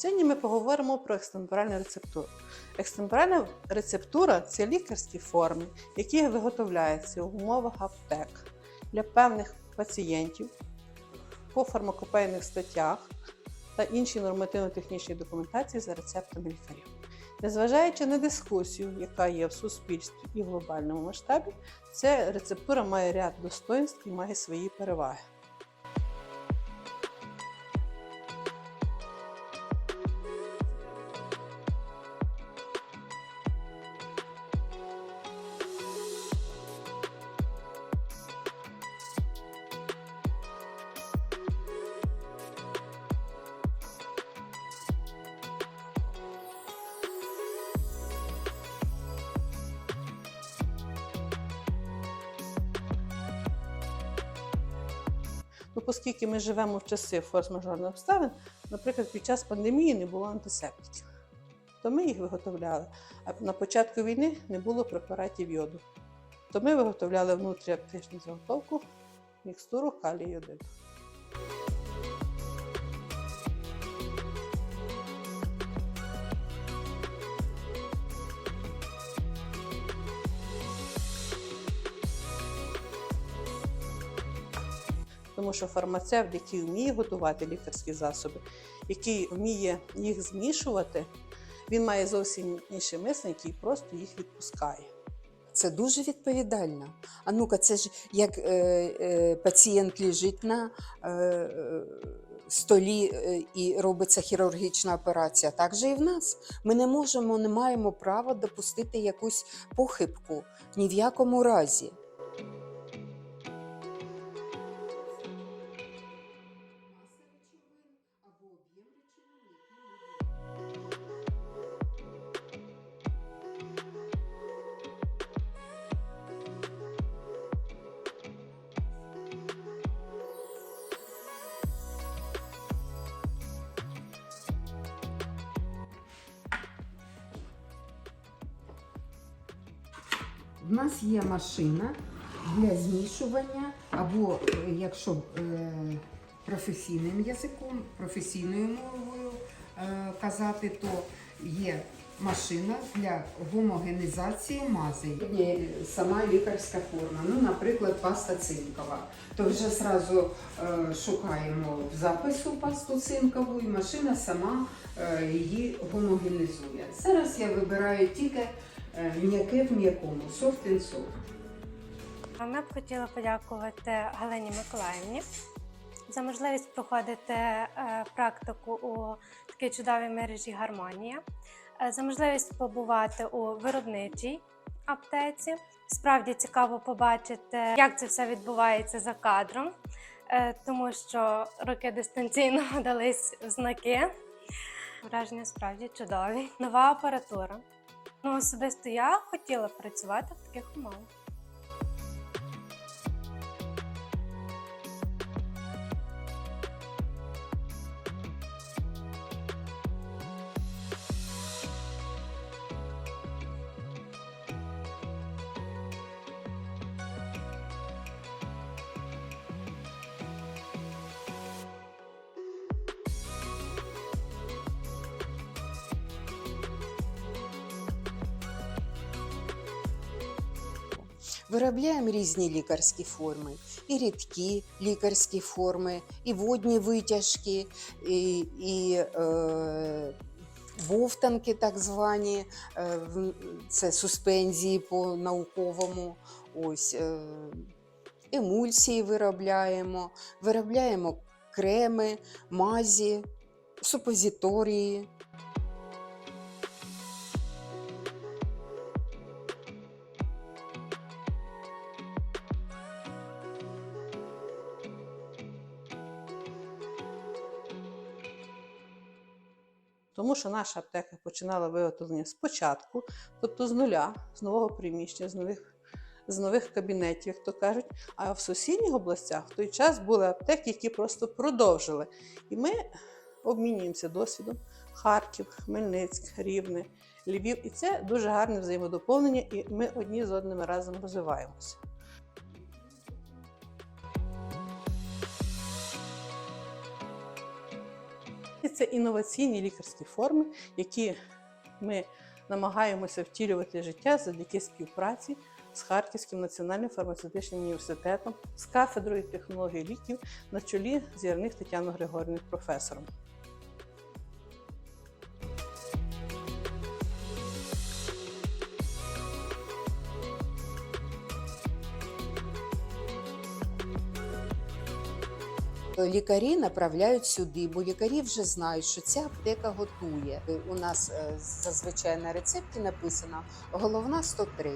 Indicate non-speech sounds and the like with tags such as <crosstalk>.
Сьогодні ми поговоримо про екстемпоральну рецептуру. Екстемпоральна рецептура це лікарські форми, які виготовляються в умовах аптек для певних пацієнтів по фармакопейних статтях та іншій нормативно-технічній документації за рецептами лікарів. Незважаючи на дискусію, яка є в суспільстві і в глобальному масштабі, ця рецептура має ряд достоинств і має свої переваги. Ну, оскільки ми живемо в часи форс-мажорних обставин, наприклад, під час пандемії не було антисептиків, то ми їх виготовляли. А на початку війни не було препаратів йоду. То ми виготовляли внутріаптечну заготовку мікстуру калію йодиду. Тому що фармацевт, який вміє готувати лікарські засоби, який вміє їх змішувати, він має зовсім інше мислення, який просто їх відпускає. Це дуже відповідально. А ну-ка, це ж як е, е, пацієнт лежить на е, е, столі е, і робиться хірургічна операція. Так же і в нас. Ми не можемо, не маємо права допустити якусь похибку ні в якому разі. В нас є машина для змішування, або е, якщо е, професійним язиком, професійною мовою е, казати, то є машина для гомогенізації мазей. Є Сама лікарська форма, ну, наприклад, паста цинкова. То вже зразу е, шукаємо в запису пасту цинкову, і машина сама її гомогенізує. Зараз я вибираю тільки м'яке в м'якому, soft and soft. Ми б хотіли подякувати Галині Миколаївні за можливість проходити е, практику у такій чудовій мережі Гармонія, е, за можливість побувати у виробничій аптеці. Справді цікаво побачити, як це все відбувається за кадром, е, тому що роки дистанційно <laughs> дались знаки. Враження справді чудові. Нова апаратура. Ну, особисто я хотіла працювати в таких умовах. Виробляємо різні лікарські форми, і рідкі лікарські форми, і водні витяжки, і, і е, вовтанки, так звані, е, це суспензії по науковому. Ось, е, емульсії виробляємо, виробляємо креми, мазі, супозиторії. Тому що наша аптека починала виготовлення спочатку, тобто з нуля, з нового приміщення, з нових, з нових кабінетів, як то кажуть. А в сусідніх областях в той час були аптеки, які просто продовжили. І ми обмінюємося досвідом. Харків, Хмельницьк, Рівне, Львів. І це дуже гарне взаємодоповнення, і ми одні з одними разом розвиваємося. І Це інноваційні лікарські форми, які ми намагаємося втілювати життя завдяки співпраці з Харківським національним фармацевтичним університетом, з кафедрою технології ліків на чолі з Ярних Тетяною Григорівною професором. Лікарі направляють сюди, бо лікарі вже знають, що ця аптека готує. У нас е, зазвичай на рецепті написано головна 103.